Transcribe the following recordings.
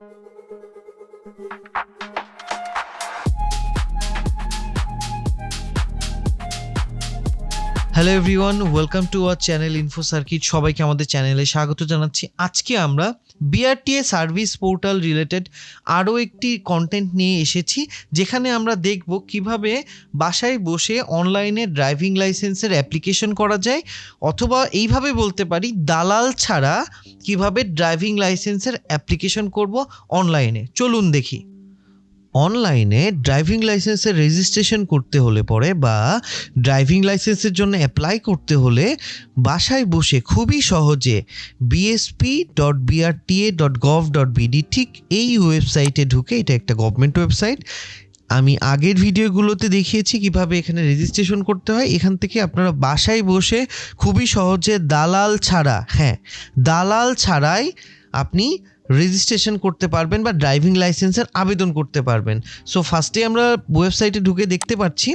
Hello everyone welcome to our channel info circuit সবাইকে আমাদের চ্যানেলে স্বাগত জানাচ্ছি। আজকে আমরা বিআরটিএ সার্ভিস পোর্টাল রিলেটেড আরও একটি কন্টেন্ট নিয়ে এসেছি, যেখানে আমরা দেখব কীভাবে বাসায় বসে অনলাইনে ড্রাইভিং লাইসেন্সের অ্যাপ্লিকেশন করা যায়, অথবা এইভাবে বলতে পারি দালাল ছাড়া কীভাবে ড্রাইভিং লাইসেন্সের অ্যাপ্লিকেশন করব অনলাইনে চলুন দেখি। অনলাইনে ড্রাইভিং লাইসেন্সের রেজিস্ট্রেশন করতে হলে পরে বা ড্রাইভিং লাইসেন্সের জন্য অ্যাপ্লাই করতে হলে বাসায় বসে খুবই সহজে BSP dot BRTA dot gov dot BD ঠিক এই ওয়েবসাইটে ঢুকে, এটা একটা গভর্নমেন্ট ওয়েবসাইট আমি আগের ভিডিওগুলোতে দেখিয়েছি কীভাবে এখানে রেজিস্ট্রেশন করতে হয়, এখান থেকে আপনারা বাসায় বসে খুবই সহজে দালাল ছাড়া হ্যাঁ দালাল ছাড়াই আপনি রেজিস্ট্রেশন করতে পারবেন বা ড্রাইভিং লাইসেন্সের আবেদন করতে পারবেন। সো ফার্স্টে আমরা ওয়েবসাইটে ঢুকে দেখতে পাচ্ছি,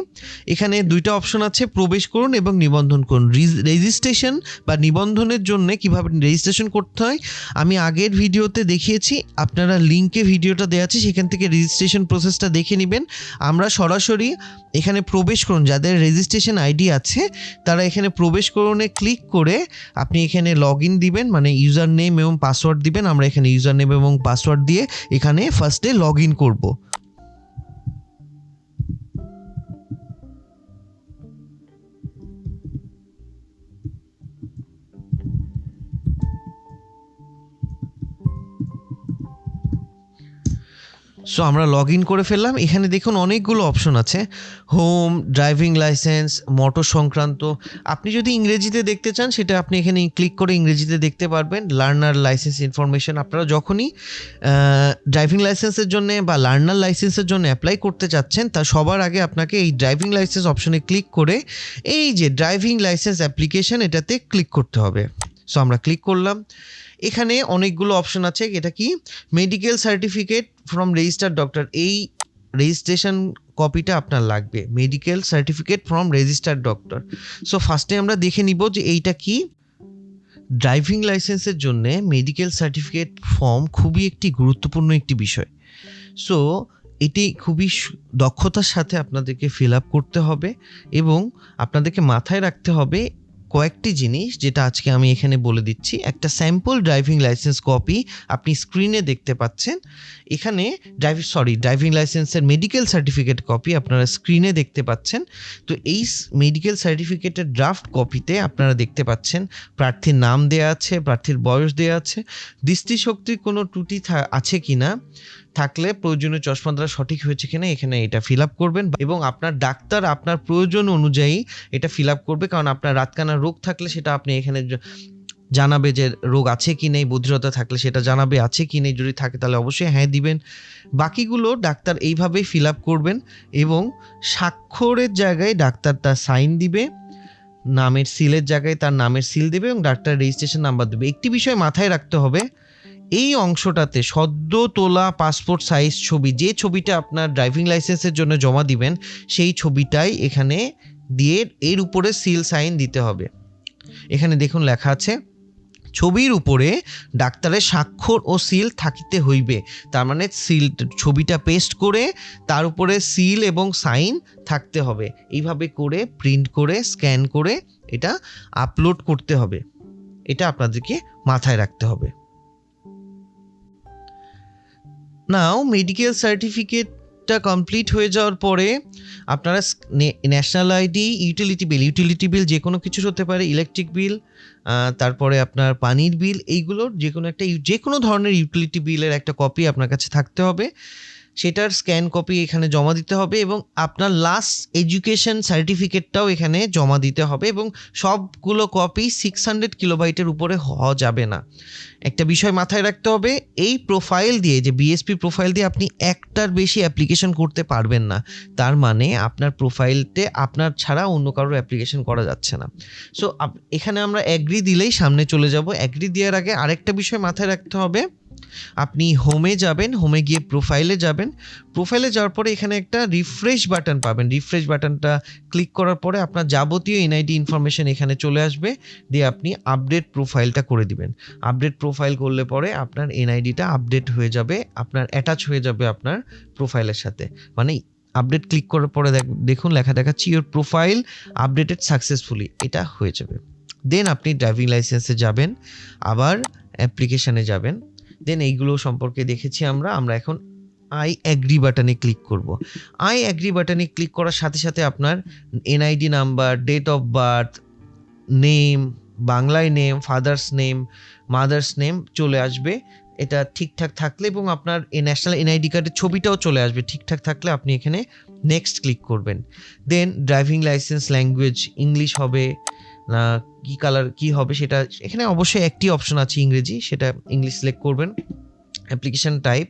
এখানে দুইটা অপশন আছে, প্রবেশ করুন এবং নিবন্ধন করুন। রেজিস্ট্রেশন বা নিবন্ধনের জন্য কীভাবে রেজিস্ট্রেশন করতে হয়, আমি আগের ভিডিওতে দেখিয়েছি, আপনারা লিঙ্কে ভিডিওটা দেওয়া আছে, সেখান থেকে রেজিস্ট্রেশন প্রসেসটা দেখে নেবেন। আমরা সরাসরি এখানে প্রবেশ করুন, যাদের রেজিস্ট্রেশন আইডি আছে, তারা এখানে প্রবেশ করুনে ক্লিক করে, আপনি এখানে লগ ইন দিবেন মানে ইউজার নেম এবং পাসওয়ার্ড দিবেন, আমরা এখানে ইউজার নেম এবং পাসওয়ার্ড দিয়ে এখানে ফার্স্টে লগ ইন করব। সো আমরা লগ ইন করে ফেললাম। এখানে দেখুন অনেকগুলো অপশন আছে। হোম ড্রাইভিং লাইসেন্স মোটর সংক্রান্ত। আপনি যদি ইংরেজিতে দেখতে চান, সেটা আপনি এখানে ক্লিক করে ইংরেজিতে দেখতে পারবেন। লার্নার লাইসেন্স ইনফরমেশন আপনারা যখনই ড্রাইভিং লাইসেন্সের জন্য বা লার্নার লাইসেন্সের জন্য অ্যাপ্লাই করতে চাচ্ছেন, তা সবার আগে আপনাকে এই ড্রাইভিং লাইসেন্স অপশনে ক্লিক করে এই যে ড্রাইভিং লাইসেন্স অ্যাপ্লিকেশন এটাতে ক্লিক করতে হবে। সো আমরা ক্লিক করলাম। এখানে অনেকগুলো অপশন আছে। এটা কি? Medical certificate from registered doctor এই রেজিস্ট্রেশন কপিটা আপনার লাগবে। Medical certificate from registered doctor so ফার্স্টে আমরা দেখে নিব যে এইটা কি? ড্রাইভিং লাইসেন্সের জন্য মেডিকেল সার্টিফিকেট ফর্ম খুবই একটি গুরুত্বপূর্ণ একটি বিষয়। সো এটি খুবই দক্ষতার সাথে আপনাদেরকে ফিল আপ করতে হবে এবং আপনাদেরকে মাথায় রাখতে হবে কয়েকটি জিনিস যেটা আজকে আমি এখানে বলে দিচ্ছি। একটা স্যাম্পল ড্রাইভিং লাইসেন্স কপি আপনি স্ক্রিনে দেখতে পাচ্ছেন। এখানে ড্রাইভিং সরি ড্রাইভিং লাইসেন্সের মেডিকেল সার্টিফিকেট কপি আপনারা স্ক্রিনে দেখতে পাচ্ছেন। তো এই মেডিকেল সার্টিফিকেটের ড্রাফট কপিতে আপনারা দেখতে পাচ্ছেন, প্রার্থীর নাম দেওয়া আছে, প্রার্থীর বয়স দেওয়া আছে, দৃষ্টিশক্তির কোনো ত্রুটি আছে কি না থাকলে প্রয়োজনীয় চশমা দ্বারা সঠিক হয়েছে কিনা এখানে এটা ফিল আপ করবেন এবং আপনার ডাক্তার আপনার প্রয়োজন অনুযায়ী এটা ফিল আপ করবে, কারণ আপনার রাতকানা রোগ থাকলে সেটা আপনি এখানে জানাবে যে রোগ আছে কি নেই, বধিরতা থাকলে সেটা জানাবে আছে কি নেই, যদি থাকে তাহলে অবশ্যই হ্যাঁ দিবেন। বাকিগুলো ডাক্তার এইভাবেই ফিল আপ করবেন এবং স্বাক্ষরের জায়গায় ডাক্তার তার সাইন দিবে, নামের সিলের জায়গায় তার নামের সিল দেবে এবং ডাক্তার রেজিস্ট্রেশন নাম্বার দেবে। একটি বিষয় মাথায় রাখতে হবে এই অংশটাতে সদ্য তোলা পাসপোর্ট সাইজ ছবি, যে ছবিটা আপনার ড্রাইভিং লাইসেন্সের জন্য জমা দিবেন, সেই ছবিটাই এখানে দিয়ে এর উপরে সিল সাইন দিতে হবে। এখানে দেখুন লেখা আছে, ছবির উপরে ডাক্তারের স্বাক্ষর ও সিল থাকিতে হইবে। তার মানে সিল ছবিটা পেস্ট করে তার উপরে সিল এবং সাইন থাকতে হবে। এইভাবে করে প্রিন্ট করে স্ক্যান করে এটা আপলোড করতে হবে। এটা আপনাদেরকে মাথায় রাখতে হবে। নাও মেডিকেল সার্টিফিকেটটা কমপ্লিট হয়ে যাওয়ার পরে আপনারা national ID utility bill utility bill যে কোনো কিছু হতে পারে ইলেকট্রিক বিল তারপরে আপনার পানির বিল এইগুলোর যে কোনো একটা, যে কোনো ধরনের ইউটিলিটি বিলের একটা কপি আপনার কাছে থাকতে হবে। সেটার স্ক্যান কপি এখানে জমা দিতে হবে এবং আপনার লাস্ট এডুকেশন সার্টিফিকেটটাও এখানে জমা দিতে হবে এবং সবগুলো কপি সিক্স হান্ড্রেড কিলোবাইটের উপরে হওয়া যাবে না। একটা বিষয় মাথায় রাখতে হবে, এই প্রোফাইল দিয়ে, যে বিএসপি প্রোফাইল দিয়ে আপনি একটার বেশি অ্যাপ্লিকেশন করতে পারবেন না, তার মানে আপনার প্রোফাইলতে আপনার ছাড়া অন্য কারোর অ্যাপ্লিকেশন করা যাচ্ছে না। সো এখানে আমরা অ্যাগ্রি দিলেই সামনে চলে যাব। অ্যাগ্রি দেওয়ার আগে আরেকটা বিষয় মাথায় রাখতে হবে আপনি হোমে যাবেন হোমে গিয়ে প্রোফাইলে যাবেন। প্রোফাইলে যাওয়ার পরে এখানে একটা রিফ্রেশ বাটন পাবেন। রিফ্রেশ বাটনটা ক্লিক করার পরে আপনার যাবতীয় এনআইডি ইনফরমেশন এখানে চলে আসবে। দিয়ে আপনি আপডেট প্রোফাইলটা করে দিবেন। আপডেট প্রোফাইল করলে পরে আপনার এনআইডিটা আপডেট হয়ে যাবে, আপনার অ্যাটাচ হয়ে যাবে আপনার প্রোফাইলের সাথে। মানে আপডেট ক্লিক করার পরে দেখ- দেখুন লেখা দেখাচ্ছি ইওর প্রোফাইল আপডেটেড সাকসেসফুলি এটা হয়ে যাবে। দেন আপনি ড্রাইভিং লাইসেন্সে যাবেন, আবার অ্যাপ্লিকেশানে যাবেন। দেন এইগুলো সম্পর্কে দেখেছি আমরা। আমরা এখন আই অ্যাগ্রি বাটনে ক্লিক করব। আই অ্যাগ্রি বাটনে ক্লিক করার সাথে সাথে আপনার NID number date of birth name বাংলায় name father's name mother's name চলে আসবে। এটা ঠিকঠাক থাকলে এবং আপনার ন্যাশনাল এনআইডি কার্ডের ছবিটাও চলে আসবে। ঠিকঠাক থাকলে আপনি এখানে নেক্সট ক্লিক করবেন। Then driving licence language English হবে। না কি কালার কি হবে সেটা, এখানে অবশ্যই একটি অপশন আছে ইংরেজি, সেটা ইংলিশ সিলেক্ট করবেন। অ্যাপ্লিকেশান টাইপ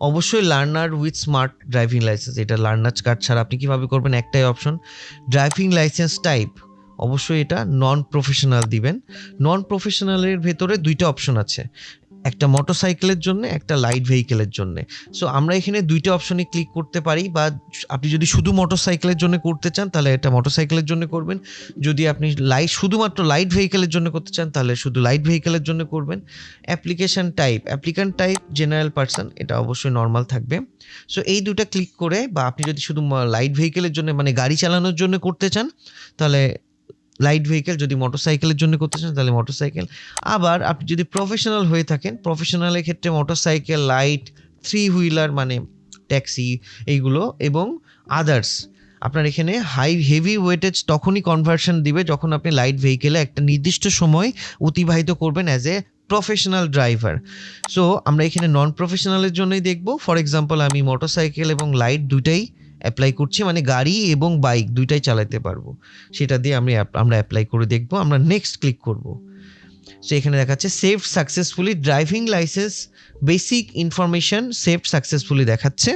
অবশ্যই learner with smart driving licence এটা লার্নার কার্ড ছাড়া আপনি কীভাবে করবেন, একটাই অপশন ড্রাইভিং লাইসেন্স টাইপ অবশ্যই এটা নন প্রফেশনাল দিবেন। নন প্রফেশনালের ভেতরে দুইটা অপশন আছে। একটা মোটরসাইকেলের জন্য, একটা লাইট ভেহিকেলের জন্য। সো আমরা এখানে দুইটা অপশনে ক্লিক করতে পারি বা আপনি যদি শুধু মোটরসাইকেলের জন্য করতে চান, তাহলে এটা মোটরসাইকেলের জন্য করবেন। যদি আপনি লাইট শুধুমাত্র লাইট ভেহিকেলের জন্য করতে চান, তাহলে শুধু লাইট ভেহিকেলের জন্য করবেন। Application type applicant type general person এটা অবশ্যই নর্মাল থাকবে। সো এই দুটো ক্লিক করে বা আপনি যদি শুধু লাইট ভেহিকেলের জন্য মানে গাড়ি চালানোর জন্য করতে চান, তাহলে লাইট ভেহিকেল যদি মোটরসাইকেলের জন্য করতে চান, তাহলে মোটরসাইকেল আবার আপনি যদি প্রফেশনাল হয়ে থাকেন প্রফেশনালের ক্ষেত্রে মোটরসাইকেল লাইট থ্রি হুইলার মানে ট্যাক্সি এইগুলো এবং আদার্স আপনার এখানে হাই হেভি ওয়েটেজ তখনই কনভার্সন দিবে যখন আপনি লাইট ভেহিকেলে একটা নির্দিষ্ট সময় অতিবাহিত করবেন as a professional driver so আমরা এখানে নন প্রফেশনালের জন্যই দেখব। ফর এক্সাম্পল আমি মোটরসাইকেল এবং লাইট দুইটাই অ্যাপ্লাই করছি মানে গাড়ি এবং বাইক দুইটাই চালাতে পারব। সেটা দিয়ে আমি আমরা অ্যাপ্লাই করে দেখব, আমরা নেক্সট ক্লিক করব। সো এখানে দেখাচ্ছে save successfully driving licence basic information save successfully দেখাচ্ছে।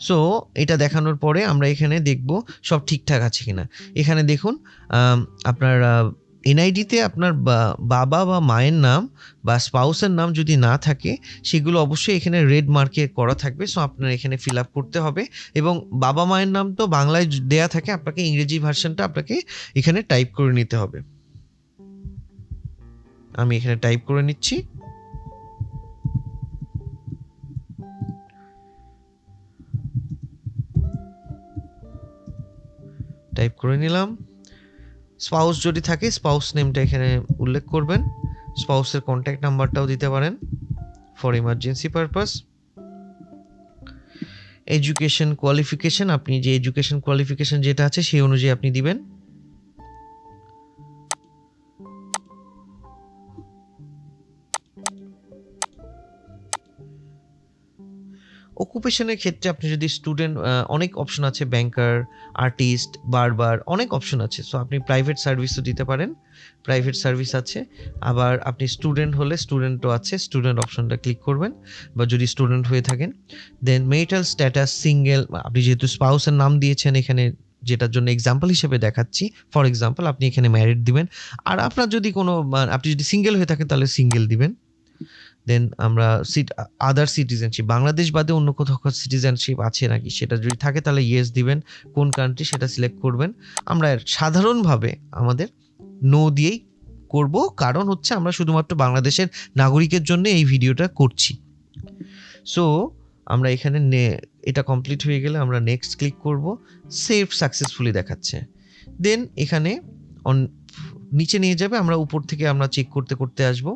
সো এটা দেখানোর পরে আমরা এখানে দেখব, সব ঠিকঠাক আছে কিনা। এখানে দেখুন আপনার এনআইডিতে আপনার বাবা বা মায়ের নাম বা স্পাউসের নাম যদি না থাকে, সেগুলো অবশ্যই এখানে রেড মার্কে করা থাকবে। সো আপনার এখানে ফিল আপ করতে হবে এবং বাবা মায়ের নাম তো বাংলায় দেয়া থাকে, আপনাকে ইংরেজি ভার্সনটা আপনাকে এখানে টাইপ করে নিতে হবে। আমি এখানে টাইপ করে নিচ্ছি। টাইপ করে নিলাম। স্পাউস যদি থাকে, স্পাউস নেমটা এখানে উল্লেখ করবেন। স্পাউসের কন্ট্যাক্ট নাম্বারটাও দিতে পারেন for emergency purpose education qualification আপনি যে এডুকেশন কোয়ালিফিকেশন যেটা আছে সেই অনুযায়ী আপনি দিবেন। অকুপেশনের ক্ষেত্রে আপনি যদি স্টুডেন্ট অনেক অপশন আছে ব্যাংকার আর্টিস্ট বারবার অনেক অপশন আছে। সো আপনি প্রাইভেট সার্ভিসও দিতে পারেন প্রাইভেট সার্ভিস আছে। আবার আপনি স্টুডেন্ট হলে স্টুডেন্টও আছে স্টুডেন্ট অপশনটা ক্লিক করবেন। বা যদি স্টুডেন্ট হয়ে থাকেন দেন মেরিটাল স্ট্যাটাস সিঙ্গেল আপনি যেহেতু স্পাউসের নাম দিয়েছেন এখানে, যেটার জন্য এক্সাম্পল হিসেবে দেখাচ্ছি ফর এক্সাম্পল আপনি এখানে ম্যারিড দিবেন। আর আপনার যদি কোনো মানে আপনি যদি সিঙ্গেল হয়ে থাকেন, তাহলে সিঙ্গেল দিবেন। দেন আমরা সিট আদার সিটিজেনশিপ বাংলাদেশ বাদে অন্য কোথাও সিটিজেনশিপ আছে নাকি? সেটা যদি থাকে তাহলে ইয়েস দিবেন। কোন কান্ট্রি সেটা সিলেক্ট করবেন। আমরা সাধারণভাবে আমাদের নো দিয়েই করব। কারণ হচ্ছে আমরা শুধুমাত্র বাংলাদেশের নাগরিকের জন্য এই ভিডিওটা করছি। সো আমরা এখানে এটা কমপ্লিট হয়ে গেলে আমরা নেক্সট ক্লিক করব। সেভ সাকসেসফুলি দেখাচ্ছে। দেন এখানে অন নিচে নিয়ে যাবে, আমরা উপর থেকে আমরা চেক করতে করতে আসব।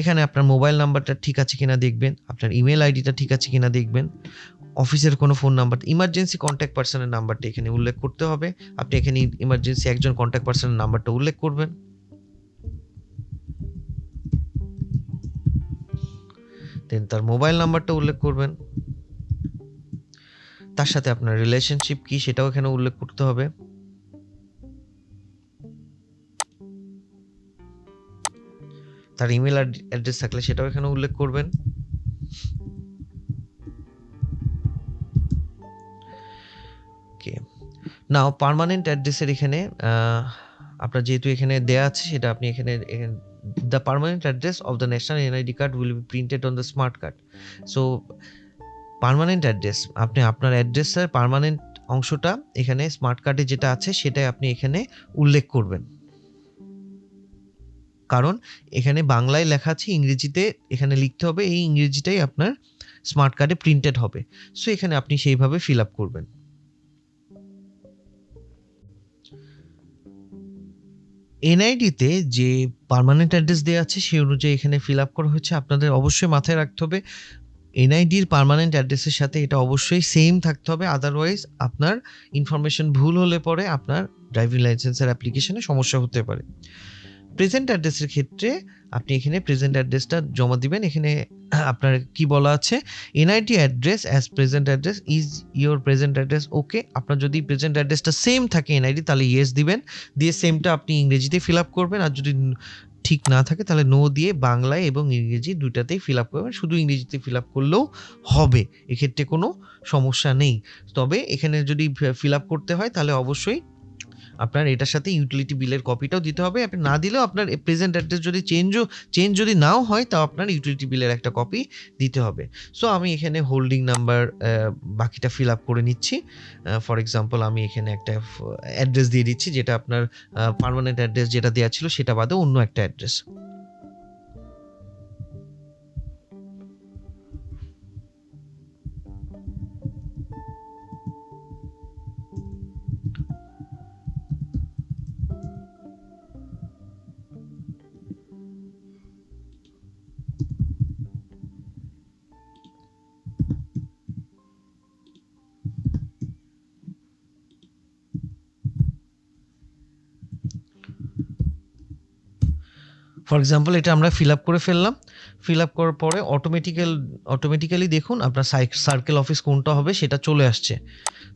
এখানে আপনার মোবাইল নাম্বারটা ঠিক আছে কিনা দেখবেন, আপনার ইমেল আইডিটা ঠিক আছে কিনা দেখবেন। অফিসের কোনো ফোন নাম্বার ইমার্জেন্সি কন্ট্যাক্ট পার্সনের নাম্বারটা এখানে উল্লেখ করতে হবে। আপনি এখানে ইমার্জেন্সি একজন কন্ট্যাক্ট পার্সনের নাম্বারটা উল্লেখ করবেন। দেন তার মোবাইল নাম্বারটা উল্লেখ করবেন। তার সাথে আপনার রিলেশনশিপ কি সেটাও এখানে উল্লেখ করতে হবে। তার ইমেল অ্যাড্রেস থাকলে সেটাও এখানে উল্লেখ করবেন। ওকে নাও পার্মানেন্ট অ্যাড্রেসের এখানে আপনার যেহেতু এখানে দেয়া আছে, সেটা আপনি এখানে the permanent address of the national NID card will be printed on the smart card so permanent address আপনি আপনার অ্যাড্রেসের পার্মানেন্ট অংশটা এখানে স্মার্ট কার্ডে যেটা আছে, সেটাই আপনি এখানে উল্লেখ করবেন। কারণ এখানে বাংলায় লেখা আছে, ইংরেজিতে এখানে লিখতে হবে, এই ইংরেজিটাই আপনার স্মার্ট কার্ডে প্রিন্টেড হবে। সো এখানে আপনি সেইভাবে ফিল আপ করবেন। এনআইডিতে যে পার্মানেন্ট অ্যাড্রেস দেওয়া আছে, সেই অনুযায়ী এখানে ফিল আপ করা হচ্ছে আপনাদের অবশ্যই মাথায় রাখতে হবে এনআইডির পারমানেন্ট অ্যাড্রেসের সাথে এটা অবশ্যই সেম থাকতে হবে। আদারওয়াইজ আপনার ইনফরমেশন ভুল হলে পরে আপনার ড্রাইভিং লাইসেন্সের অ্যাপ্লিকেশনে সমস্যা হতে পারে। প্রেজেন্ট অ্যাড্রেসের ক্ষেত্রে আপনি এখানে প্রেজেন্ট অ্যাড্রেসটা জমা দিবেন। এখানে আপনার কি বলা আছে? NID address as present address is your present address okay আপনার যদি প্রেজেন্ট অ্যাড্রেসটা সেম থাকে এনআইডি তাহলে ইয়েস দিবেন। দিয়ে সেমটা আপনি ইংরেজিতে ফিল আপ করবেন। আর যদি ঠিক না থাকে, তাহলে নো দিয়ে বাংলায় এবং ইংরেজি দুইটাতেই ফিল আপ করবেন। শুধু ইংরেজিতে ফিল আপ করলেও হবে। এক্ষেত্রে কোনো সমস্যা নেই। তবে এখানে যদি ফিল আপ করতে হয়, তাহলে অবশ্যই আপনার এটার সাথে ইউটিলিটি বিলের কপিটাও দিতে হবে। আপনি না দিলেও আপনার প্রেজেন্ট অ্যাড্রেস যদি চেঞ্জও চেঞ্জ যদি নাও হয়, তাও আপনার ইউটিলিটি বিলের একটা কপি দিতে হবে। সো আমি এখানে হোল্ডিং নাম্বার বাকিটা ফিল আপ করে নিচ্ছি। ফর এক্সাম্পল আমি এখানে একটা অ্যাড্রেস দিয়ে দিচ্ছি, যেটা আপনার পারমানেন্ট অ্যাড্রেস যেটা দেওয়া ছিল, সেটা বাদে অন্য একটা অ্যাড্রেস ফর এক্সাম্পল এটা আমরা ফিল আপ করে ফেললাম। ফিল আপ করার পরে অটোমেটিক্যাল অটোমেটিক্যালি দেখুন আপনার সার্কেল অফিস কোনটা হবে সেটা চলে আসছে।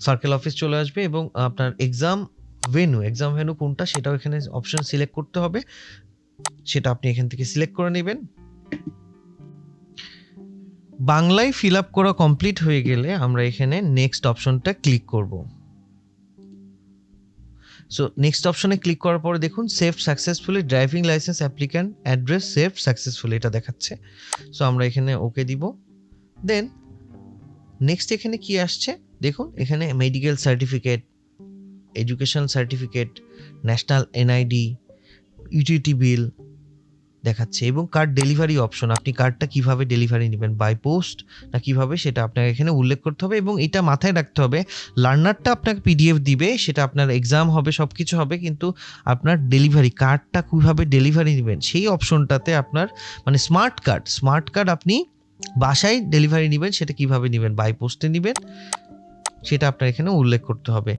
সার্কেল অফিস চলে আসবে এবং আপনার এক্সাম ভেনু এক্সাম ভেনু কোনটা সেটাও এখানে অপশন সিলেক্ট করতে হবে। সেটা আপনি এখান থেকে সিলেক্ট করে নেবেন। বাংলায় ফিল আপ করা কমপ্লিট হয়ে গেলে আমরা এখানে নেক্সট অপশনটা ক্লিক করব। সো নেক্সট অপশনে ক্লিক করার পরে দেখুন save successfully driving licence applicant address save successfully এটা দেখাচ্ছে। সো আমরা এখানে ওকে দিব। দেন নেক্সট এখানে কি আসছে? দেখুন, এখানে medical certificate education certificate national NID utility bill দেখাচ্ছে এবং কার্ড ডেলিভারি অপশন আপনি কার্ডটা কীভাবে ডেলিভারি নেবেন? বাই পোস্ট না কীভাবে? সেটা আপনাকে এখানে উল্লেখ করতে হবে এবং এটা মাথায় রাখতে হবে লার্নারটা আপনাকে পিডিএফ দিবে, সেটা আপনার এক্সাম হবে সব কিছু হবে, কিন্তু আপনার ডেলিভারি কার্ডটা কীভাবে ডেলিভারি নেবেন? সেই অপশনটাতে আপনার মানে স্মার্ট কার্ড স্মার্ট কার্ড আপনি বাসায় ডেলিভারি নেবেন, সেটা কীভাবে নেবেন? বাই পোস্টে নেবেন, সেটা আপনার এখানে উল্লেখ করতে হবে।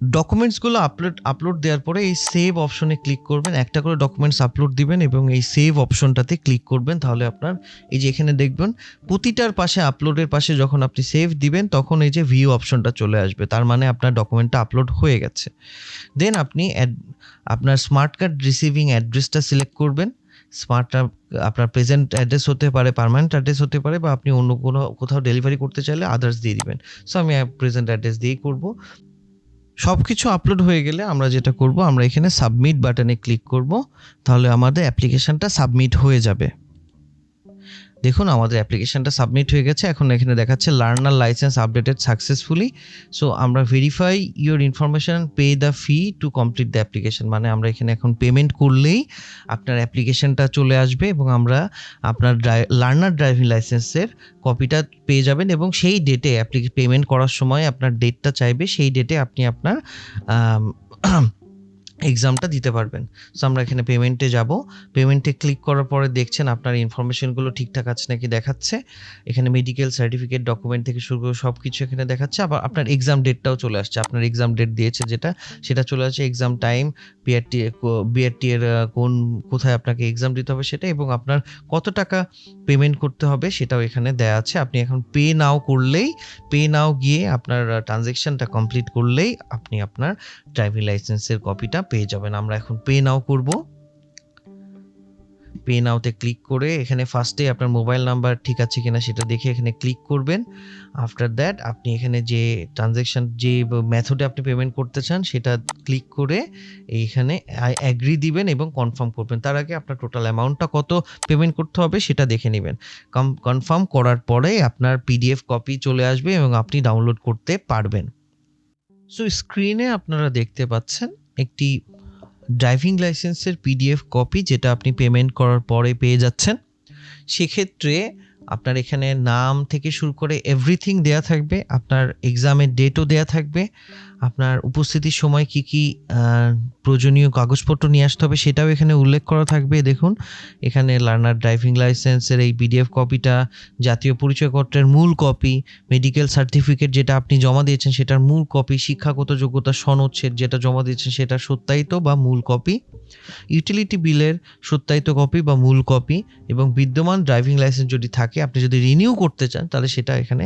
ডকুমেন্টসগুলো আপলোড আপলোড দেওয়ার পরে এই সেভ অপশনে ক্লিক করবেন। একটা করে ডকুমেন্টস আপলোড দিবেন এবং এই সেভ অপশনটাতে ক্লিক করবেন। তাহলে আপনার এই যে এখানে দেখবেন, প্রতিটার পাশে আপলোডের পাশে যখন আপনি সেভ দিবেন, তখন এই যে ভিউ অপশনটা চলে আসবে। তার মানে আপনার ডকুমেন্টটা আপলোড হয়ে গেছে। দেন আপনি আপনার স্মার্ট কার্ড রিসিভিং অ্যাড্রেসটা সিলেক্ট করবেন। স্মার্ট আপনার প্রেজেন্ট অ্যাড্রেস হতে পারে পার্মানেন্ট অ্যাড্রেস হতে পারে বা আপনি অন্য কোনো কোথাও ডেলিভারি করতে চাইলে আদার্স দিয়ে দিবেন। সো আমি প্রেজেন্ট অ্যাড্রেস দিয়েই করব। সব কিছু আপলোড হয়ে গেলে আমরা যেটা করব, আমরা এখানে সাবমিট বাটনে ক্লিক করব, তাহলে আমাদের অ্যাপ্লিকেশনটা সাবমিট হয়ে যাবে। দেখুন, আমাদের অ্যাপ্লিকেশনটা সাবমিট হয়ে গেছে। এখন এখানে দেখাচ্ছে learner licence updated successfully. So, আমরা verify your information pay the fee to complete the application মানে আমরা এখানে এখন পেমেন্ট করলেই আপনার অ্যাপ্লিকেশনটা চলে আসবে এবং আমরা আপনার ড্রাই লার্নার ড্রাইভিং লাইসেন্সের কপিটা পেয়ে যাবেন এবং সেই ডেটে অ্যাপ্লি পেমেন্ট করার সময় আপনার ডেটটা চাইবে। সেই ডেটে আপনি আপনার এক্সামটা দিতে পারবেন। সো আমরা এখানে পেমেন্টে যাব। পেমেন্টে ক্লিক করার পরে দেখছেন আপনার ইনফরমেশনগুলো ঠিকঠাক আছে নাকি দেখাচ্ছে। এখানে মেডিকেল সার্টিফিকেট ডকুমেন্ট থেকে শুরু করে সব কিছু এখানে দেখাচ্ছে। আবার আপনার এক্সাম ডেটটাও চলে আসছে। আপনার এক্সাম ডেট দিয়েছে যেটা, সেটা চলে আসছে। এক্সাম টাইম বিআরটি বিআরটি এর কোন, কোথায় আপনাকে এক্সাম দিতে হবে সেটা এবং আপনার কত টাকা পেমেন্ট করতে হবে সেটাও এখানে দেয়া আছে। আপনি এখন পে নাও করলেই পে নাও গিয়ে আপনার ট্রানজেকশনটা কমপ্লিট করলেই আপনি আপনার ড্রাইভিং লাইসেন্সের কপিটা পেয়ে যাবেন। আমরা এখন পে নাও করব। পে নাওতে ক্লিক করে এখানে ফার্স্টে আপনার মোবাইল নাম্বার ঠিক আছে কিনা সেটা দেখে এখানে ক্লিক করবেন। আফটার দ্যাট আপনি এখানে যে ট্রানজ্যাকশন যে মেথডে আপনি পেমেন্ট করতে চান, সেটা ক্লিক করে এইখানে অ্যাগ্রি দিবেন এবং কনফার্ম করবেন। তার আগে আপনার টোটাল অ্যামাউন্টটা কত পেমেন্ট করতে হবে সেটা দেখে নেবেন। কনফার্ম করার পরে আপনার পিডিএফ কপি চলে আসবে এবং আপনি ডাউনলোড করতে পারবেন। সো স্ক্রিনে আপনারা দেখতে পাচ্ছেন একটি ড্রাইভিং লাইসেন্সের পিডিএফ কপি যেটা আপনি পেমেন্ট করার পরে পেয়ে যাচ্ছেন। সেক্ষেত্রে আপনার এখানে নাম থেকে শুরু করে এভরিথিং দেয়া থাকবে, আপনার এক্সামের ডেটও দেয়া থাকবে। আপনার উপস্থিতির সময় কি কি প্রয়োজনীয় কাগজপত্র নিয়ে আসতে হবে সেটাও এখানে উল্লেখ করা থাকবে। দেখুন, এখানে লার্নার ড্রাইভিং লাইসেন্সের এই পিডিএফ কপিটা, জাতীয় পরিচয়পত্রের মূল কপি, মেডিকেল সার্টিফিকেট যেটা আপনি জমা দিয়েছেন সেটার মূল কপি, শিক্ষাগত যোগ্যতা সনদ যেটা জমা দিয়েছেন সেটা সত্যায়িত বা মূল কপি ইউটিলিটি বিলের সত্যায়িত কপি বা মূল কপি এবং বিদ্যমান ড্রাইভিং লাইসেন্স যদি থাকে, আপনি যদি রিনিউ করতে চান তাহলে সেটা এখানে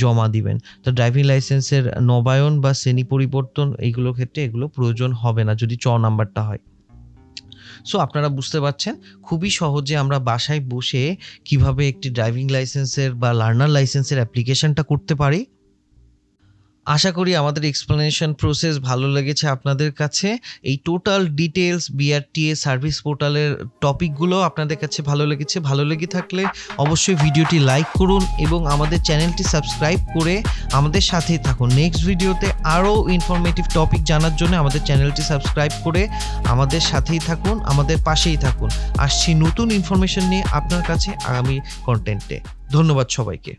জমা দিবেন। তো ড্রাইভিং লাইসেন্সের নবায়ন বা শ্রেণি পরিবর্তন এইগুলোর ক্ষেত্রে এগুলো প্রয়োজন হবে না যদি চ নাম্বারটা হয়। সো আপনারা বুঝতে পারছেন, খুবই সহজে আমরা বাসায় বসে কীভাবে একটি ড্রাইভিং লাইসেন্সের বা লার্নার লাইসেন্সের অ্যাপ্লিকেশনটা করতে পারি। আশা করি আমাদের এক্সপ্লেনেশন প্রসেস ভালো লেগেছে আপনাদের কাছে। এই টোটাল ডিটেলস বিআরটিএ সার্ভিস পোর্টালের টপিকগুলো আপনাদের কাছে ভালো লেগেছে, ভালো লেগে থাকলে অবশ্যই ভিডিওটি লাইক করুন এবং আমাদের চ্যানেলটি সাবস্ক্রাইব করে আমাদের সাথেই থাকুন। নেক্সট ভিডিওতে আরও ইনফরমেটিভ টপিক জানার জন্য আমাদের চ্যানেলটি সাবস্ক্রাইব করে আমাদের সাথেই থাকুন, আমাদের পাশেই থাকুন। আসছি নতুন ইনফরমেশন নিয়ে আপনার কাছে আগামী কন্টেন্টে ধন্যবাদ সবাইকে।